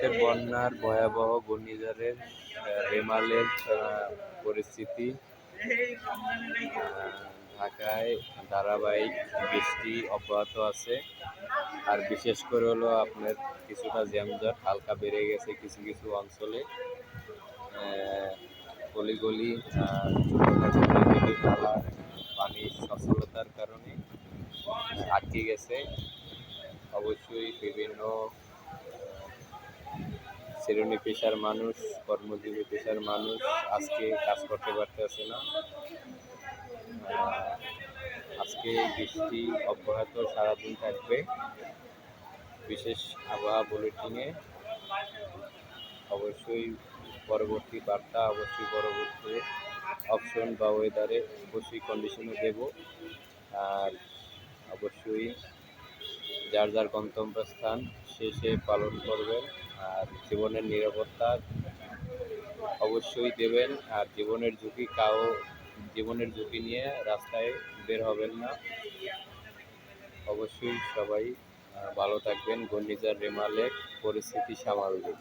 ভারতের বন্যার ভয়াবহ ঘূর্ণিঝড়ের আহ, রেমালের পরিস্থিতি ঢাকায় ধারাবাহিক বৃষ্টি অব্যাহত আছে। আর বিশেষ করে হলো আপনার কিছুটা জ্যামজট হালকা বেড়ে গেছে কিছু কিছু অঞ্চলে। আহ, গলি নালা পানির কারণে আটকে গেছে। অবশ্যই বিভিন্ন শ্রেণি পেশার মানুষ, কর্মজীবী পেশার মানুষ আজকে কাজ করতে পারতেছে না। আজকে বৃষ্টি অব্যাহত সারাদিন থাকবে। বিশেষ আবহাওয়া বুলেটিনে অবশ্যই পরবর্তী বার্তা, অবশ্যই পরবর্তী অপশন বা ওয়েদারে অবশ্যই কন্ডিশনে দেব। আর অবশ্যই যার যার গন্তব্যস্থান, সে পালন করবেন আর জীবনের নিরাপত্তা অবশ্যই দেবেন। আর জীবনের ঝুঁকি কাউ জীবনের ঝুঁকি নিয়ে রাস্তায় বের হবেন না। অবশ্যই সবাই ভালো থাকবেন। ঘূর্ণিঝড় রেমালে পরিস্থিতি সামাল দিন